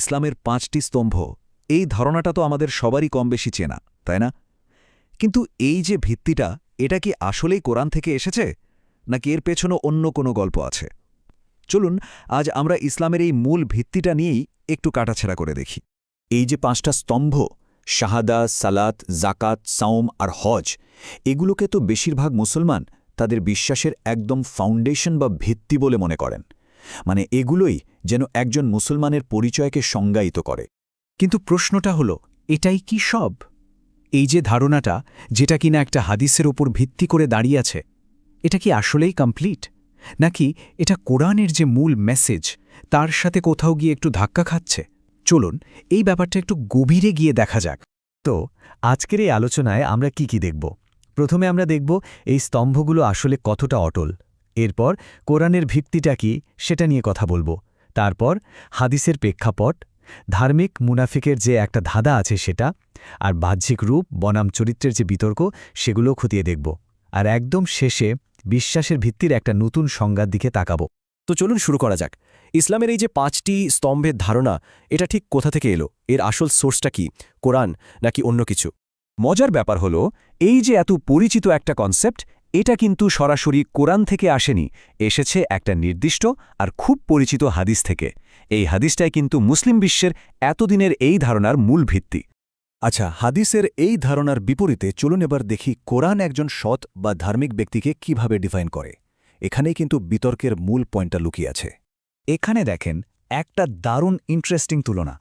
ইসলামের পাঁচটি স্তম্ভ, এই ধারণাটা তো আমাদের সবারই কম বেশি চেনা, তাই না? কিন্তু এই যে ভিত্তিটা, এটা কি আসলেই কোরআন থেকে এসেছে? নাকি এর পেছনে অন্য কোনো গল্প আছে? চলুন, আজ আমরা ইসলামের এই মূল ভিত্তিটা নিয়েই একটু কাটাছেড়া করে দেখি। এই যে পাঁচটা স্তম্ভ, শাহাদা, সালাত জাকাত সাওম আর হজ, এগুলোকে তো বেশিরভাগ মুসলমান তাদের বিশ্বাসের একদম ফাউন্ডেশন বা ভিত্তি বলে মনে করেন। মানে এগুলোই যেন একজন মুসলমানের পরিচয়কে সংজ্ঞায়িত করে। কিন্তু প্রশ্নটা হল, এটাই কি সব? এই যে ধারণাটা, যেটা কিনা একটা হাদিসের ওপর ভিত্তি করে দাঁড়িয়ে আছে, এটা কি আসলেই কমপ্লিট নাকি এটা কোরআনের যে মূল মেসেজ তার সাথে কোথাও গিয়ে একটু ধাক্কা খাচ্ছে? চলুন, এই ব্যাপারটা একটু গভীরে গিয়ে দেখা যাক। তো, আজকের এই আলোচনায় আমরা কি কি দেখব? প্রথমে আমরা দেখব, এই স্তম্ভগুলো আসলে কতটা অটল। এরপর কোরআনের ভিত্তিটা কি সেটা নিয়ে কথা বলব। তারপর হাদিসের প্রেক্ষাপট, ধার্মিক মুনাফিকের যে একটা ধাঁধা আছে সেটা, আর বাহ্যিক রূপ, বনাম চরিত্রের যে বিতর্ক সেগুলো খতিয়ে দেখব। আর একদম শেষে বিশ্বাসের ভিত্তির একটা নতুন সংজ্ঞার দিকে তাকাবো। তো চলুন শুরু করা যাক। ইসলামের এই যে পাঁচটি স্তম্ভের ধারণা, এটা ঠিক কোথা থেকে এলো? এর আসল সোর্সটা কি? কোরআন নাকি অন্য কিছু? মজার ব্যাপার হল, এই যে এত পরিচিত একটা কনসেপ্ট এটা কিন্তু সরাসরি কোরআন থেকে আসেনি, এসেছে একটা নির্দিষ্ট আর খুব পরিচিত হাদিস থেকে। এই হাদিসটাই কিন্তু মুসলিম বিশ্বের এতদিনের এই ধারণার মূল ভিত্তি। আচ্ছা হাদিসের এই ধারণার বিপরীতে চলুন এবার দেখি কোরআন একজন সৎ বা ধার্মিক ব্যক্তিকে কীভাবে ডিফাইন করে। এখানেই কিন্তু বিতর্কের মূল পয়েন্টটা লুকিয়ে আছে। এখানে দেখেন, একটা দারুণ ইন্টারেস্টিং তুলনা।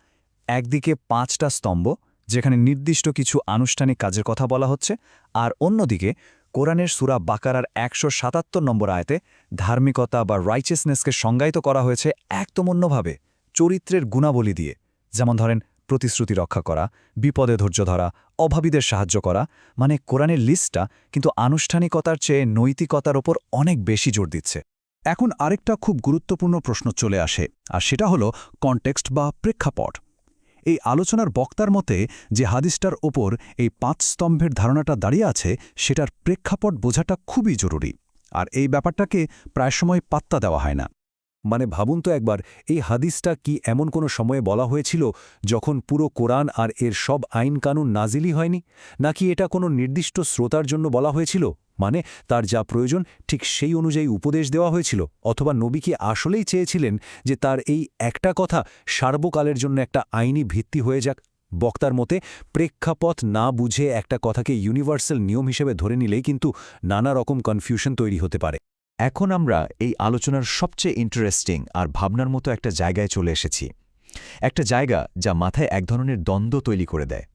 একদিকে পাঁচটা স্তম্ভ যেখানে নির্দিষ্ট কিছু আনুষ্ঠানিক কাজের কথা বলা হচ্ছে, আর অন্যদিকে কোরআনের সুরা বাকারার একশো সাতাত্তর নম্বর আয়তে ধার্মিকতা বা রাইচেসনেসকে সংজ্ঞায়িত করা হয়েছে একদম অন্যভাবে, চরিত্রের গুণাবলী দিয়ে। যেমন ধরেন, প্রতিশ্রুতি রক্ষা করা, বিপদে ধৈর্য ধরা, অভাবীদের সাহায্য করা মানে কোরআনের লিস্টটা কিন্তু আনুষ্ঠানিকতার চেয়ে নৈতিকতার ওপর অনেক বেশি জোর দিচ্ছে। এখন আরেকটা খুব গুরুত্বপূর্ণ প্রশ্ন চলে আসে, আর সেটা হলো কনটেক্সট বা প্রেক্ষাপট। এই আলোচনার বক্তার মতে, যে হাদিসটার ওপর এই পাঁচ স্তম্ভের ধারণাটা দাঁড়িয়ে আছে, সেটার প্রেক্ষাপট বোঝাটা খুবই জরুরি। আর এই ব্যাপারটাকে প্রায় সময় পাত্তা দেওয়া হয় না। মানে ভাবুন তো একবার, এই হাদিসটা কি এমন কোনো সময়ে বলা হয়েছিল যখন পুরো কোরআন আর এর সব আইন কানুন নাজিলই হয়নি? নাকি এটা কোনো নির্দিষ্ট শ্রোতার জন্য বলা হয়েছিল? মানে তার যা প্রয়োজন, ঠিক সেই অনুযায়ী উপদেশ দেওয়া হয়েছিল? অথবা নবী কি আসলেই চেয়েছিলেন যে তার এই একটা কথা সার্বকালের জন্য একটা আইনি ভিত্তি হয়ে যাক? বক্তার মতে প্রেক্ষাপথ না বুঝে একটা কথাকে ইউনিভার্সাল নিয়ম হিসেবে ধরে নিলেই কিন্তু নানা রকম কনফিউশন তৈরি হতে পারে। এখন আমরা এই আলোচনার সবচেয়ে ইন্টারেস্টিং আর ভাবনার মতো একটা জায়গায় চলে এসেছি। একটা জায়গা যা মাথায় এক ধরনের দ্বন্দ্ব তৈরি করে দেয়।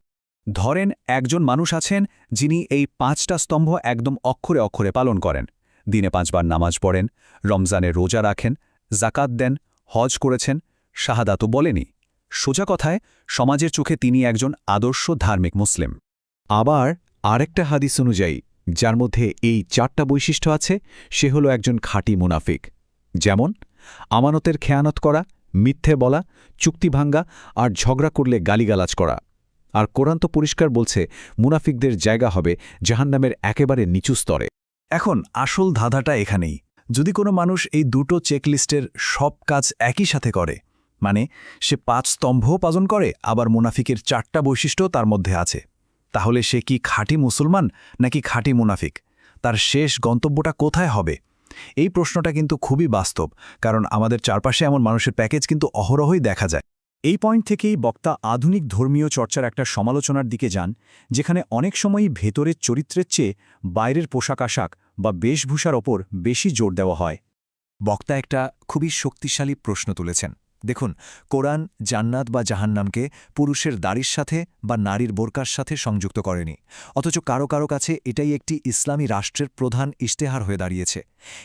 ধরেন একজন মানুষ আছেন যিনি এই পাঁচটা স্তম্ভ একদম অক্ষরে অক্ষরে পালন করেন। দিনে পাঁচবার নামাজ পড়েন, রমজানে রোজা রাখেন জাকাত দেন, হজ করেছেন শাহাদা তো বলেনি। সোজা কথায়, সমাজের চোখে তিনি একজন আদর্শ ধার্মিক মুসলিম। আবার আরেকটা হাদিস অনুযায়ী যার মধ্যে এই চারটা বৈশিষ্ট্য আছে, সে হল একজন খাঁটি মুনাফিক। যেমন, আমানতের খেয়ানত করা, মিথ্যে বলা, চুক্তি ভাঙ্গা আর ঝগড়া করলে গালিগালাজ করা। আর কোরআন তো পরিষ্কার বলছে, মুনাফিকদের জায়গা হবে জাহান্নামের একেবারে নিচু স্তরে। এখন আসল ধাঁধাটা এখানেই। যদি কোনো মানুষ এই দুটো চেকলিস্টের সব কাজ একই সাথে করে মানে সে পাঁচ স্তম্ভও পালন করে, আবার মুনাফিকের চারটা বৈশিষ্ট্য তার মধ্যে আছে। তাহলে সে কি খাঁটি মুসলমান নাকি খাঁটি মুনাফিক? তার শেষ গন্তব্যটা কোথায় হবে? এই প্রশ্নটা কিন্তু খুবই বাস্তব, কারণ আমাদের চারপাশে এমন মানুষের প্যাকেজ কিন্তু অহরহই দেখা যায়। এই পয়েন্ট থেকেই বক্তা আধুনিক ধর্মীয় চর্চার একটা সমালোচনার দিকে যান, যেখানে অনেক সময়ই ভেতরের চরিত্রের চেয়ে বাইরের পোশাক আশাক বা বেশভূষার ওপর বেশি জোর দেওয়া হয়। বক্তা একটা খুবই শক্তিশালী প্রশ্ন তুলেছেন। দেখুন, কোরআন জান্নাত বা জাহান্নামকে পুরুষের দাড়ির সাথে বা নারীর বোরকার সাথে সংযুক্ত করেনি। অথচ কারও কারও কাছে এটাই একটি ইসলামী রাষ্ট্রের প্রধান ইশতেহার হয়ে দাঁড়িয়েছে।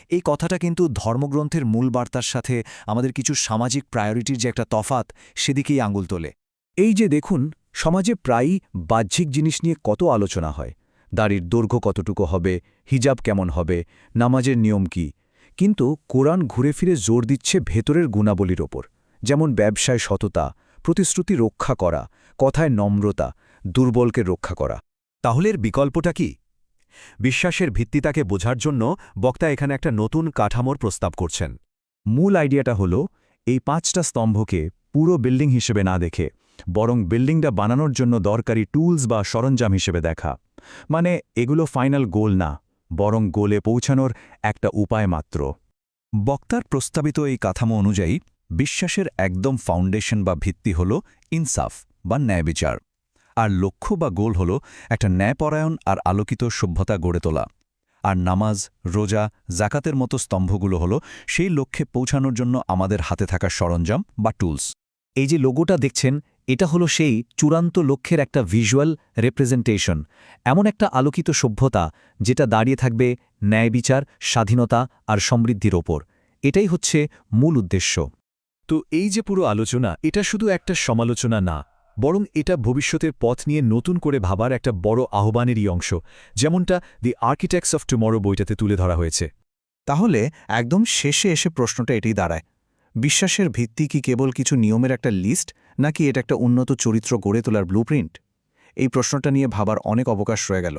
এই কথাটা কিন্তু ধর্মগ্রন্থের মূল বার্তার সাথে আমাদের কিছু সামাজিক প্রায়োরিটির যে একটা তফাত সেদিকেই আঙুল তোলে। এই যে দেখুন, সমাজে প্রায়ই বাহ্যিক জিনিস নিয়ে কত আলোচনা হয়। দাড়ির দৈর্ঘ্য কতটুকু হবে, হিজাব কেমন হবে, নামাজের নিয়ম কি? কিন্তু কোরআন ঘুরে ফিরে জোর দিচ্ছে ভেতরের গুণাবলীর ওপর। যেমন ব্যবসায় সততা, প্রতিশ্রুতি রক্ষা করা, কথায় নম্রতা, দুর্বলকে রক্ষা করা। তাহলে এর বিকল্পটা কি? বিশ্বাসের ভিত্তিতাকে বোঝার জন্য বক্তা এখানে একটা নতুন কাঠামোর প্রস্তাব করছেন। মূল আইডিয়াটা হল, এই পাঁচটা স্তম্ভকে পুরো বিল্ডিং হিসেবে না দেখে, বরং বিল্ডিংটা বানানোর জন্য দরকারি টুলস বা সরঞ্জাম হিসেবে দেখা। মানে এগুলো ফাইনাল গোল না, বরং গোলে পৌঁছানোর একটা উপায় মাত্র। বক্তার প্রস্তাবিত এই কাঠামো অনুযায়ী বিশ্বাসের একদম ফাউন্ডেশন বা ভিত্তি হল ইনসাফ বা ন্যায় বিচার। আর লক্ষ্য বা গোল হল একটা ন্যায়পরায়ণ আর আলোকিত সভ্যতা গড়ে তোলা। আর নামাজ, রোজা জাকাতের মতো স্তম্ভগুলো হল সেই লক্ষ্যে পৌঁছানোর জন্য আমাদের হাতে থাকা সরঞ্জাম বা টুলস এই যে লোগোটা দেখছেন, এটা হলো সেই চূড়ান্ত লক্ষ্যের একটা ভিজুয়াল রেপ্রেজেন্টেশন এমন একটা আলোকিত সভ্যতা যেটা দাঁড়িয়ে থাকবে ন্যায় বিচার, স্বাধীনতা আর সমৃদ্ধির ওপর। এটাই হচ্ছে মূল উদ্দেশ্য। তো এই যে পুরো আলোচনা, এটা শুধু একটা সমালোচনা না, বরং এটা ভবিষ্যতের পথ নিয়ে নতুন করে ভাবার একটা বড় আহ্বানেরই অংশ, যেমনটা দি আর্কিটেক্টস অফ টুমরো বইটাতে তুলে ধরা হয়েছে। তাহলে একদম শেষে এসে প্রশ্নটা এটাই দাঁড়ায়। বিশ্বাসের ভিত্তি কি কেবল কিছু নিয়মের একটা লিস্ট, নাকি এটা একটা উন্নত চরিত্র গড়ে তোলার ব্লুপ্রিন্ট এই প্রশ্নটা নিয়ে ভাবার অনেক অবকাশ রয়ে গেল।